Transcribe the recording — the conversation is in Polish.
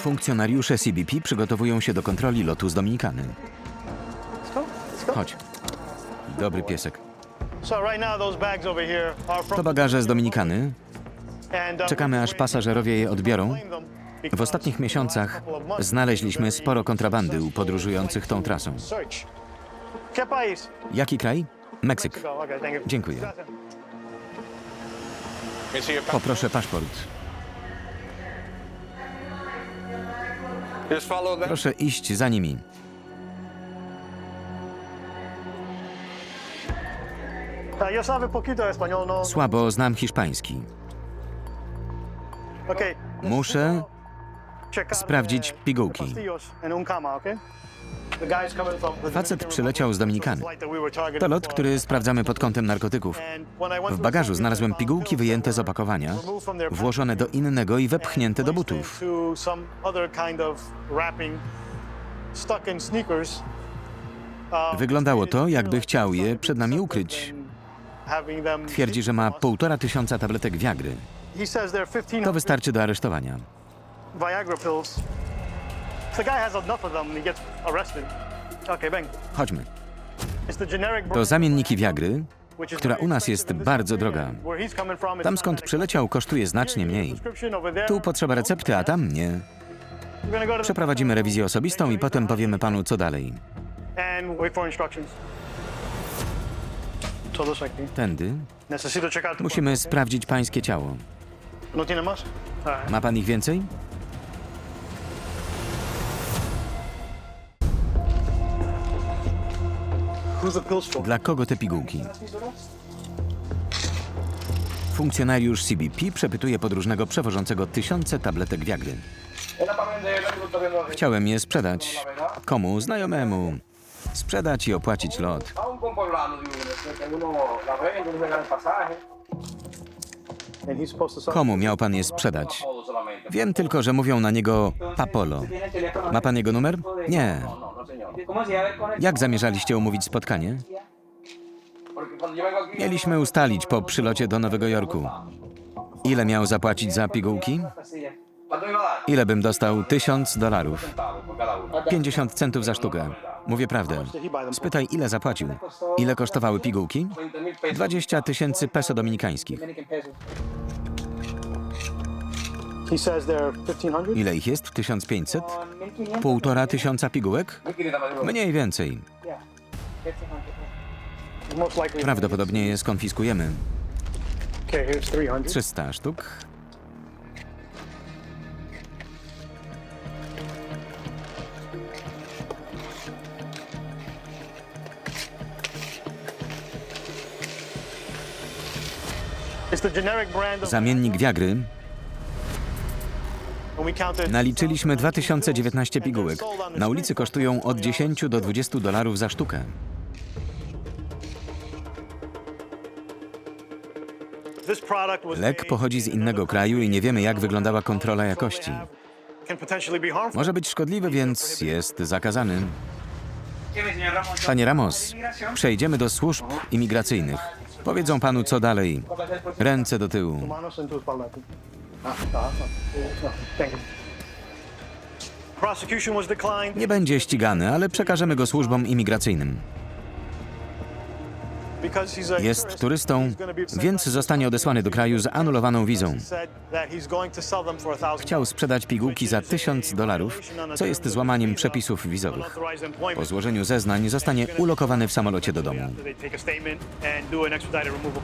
Funkcjonariusze CBP przygotowują się do kontroli lotu z Dominikany. Chodź. Dobry piesek. To bagaże z Dominikany. uh, Czekamy aż pasażerowie je odbiorą. W ostatnich miesiącach znaleźliśmy sporo kontrabandy u podróżujących tą trasą. Jaki kraj? Meksyk. Dziękuję. Poproszę paszport. Proszę iść za nimi. Español, no? Słabo znam hiszpański. Muszę sprawdzić pigułki. Facet przyleciał z Dominikany. To lot, który sprawdzamy pod kątem narkotyków. W bagażu znalazłem pigułki wyjęte z opakowania, włożone do innego i wepchnięte do butów. Wyglądało to, jakby chciał je przed nami ukryć. Twierdzi, że ma półtora tysiąca tabletek Viagry. He says there are 15 To wystarczy do aresztowania. Viagra pills. The guy has enough of them and he gets arrested. Okay, bang. Chodźmy. It's the generic To zamienniki Viagry. która u nas jest bardzo droga. Tam skąd przyleciał kosztuje znacznie mniej. Tu potrzeba recepty, a tam nie. Przeprowadzimy rewizję osobistą i potem powiemy panu, co dalej. Tędy musimy sprawdzić pańskie ciało. ¿No. Ma pan ich więcej? Dla kogo te pigułki? Funkcjonariusz CBP przepytuje podróżnego przewożącego tysiące tabletek Viagry. Chciałem je sprzedać. Komu? Znajomemu. Sprzedać i opłacić lot. Komu miał pan je sprzedać? Wiem tylko, że mówią na niego Papolo. Ma pan jego numer? Nie. No, no, no, señor. ¿Cómo se llama con el- Jak zamierzaliście umówić spotkanie? Mieliśmy ustalić po przylocie do Nowego Jorku. Ile miał zapłacić za pigułki? Ile bym dostał? Tysiąc dolarów. Centavos por cada uno. 50 centów za sztukę. Mówię prawdę. Spytaj, ile zapłacił. Ile kosztowały pigułki? 20 mil pesos. 20 tysięcy peso dominikańskich. Ile ich jest? 1500? Con 1500. Półtora tysiąca pigułek? 1500 más de uno. Mniej więcej. Ya. 1500. Most likely. Prawdopodobnie je skonfiskujemy. Okay, here's 300. 300 sztuk. Zamiennik Viagry. Naliczyliśmy 2019 pigułek. Na ulicy kosztują od 10 do 20 dolarów za sztukę. Lek pochodzi z innego kraju i nie wiemy, jak wyglądała kontrola jakości. Może być szkodliwy, więc jest zakazany. Panie Ramos, przejdziemy do służb imigracyjnych. Powiedzą panu, co dalej. Ręce do tyłu. Prosecution was declined. Nie będzie ścigany, ale przekażemy go służbom imigracyjnym. Because he's a Jest tourist, turystą, he's gonna be sent więc zostanie odesłany do kraju z anulowaną wizą. said that he's going to sell them for a thousand Chciał sprzedać pigułki za 1000 dolarów, co jest złamaniem przepisów wizowych. unauthorized Po złożeniu zeznań zostanie ulokowany w samolocie do domu. After they take a statement and do an expedited removal.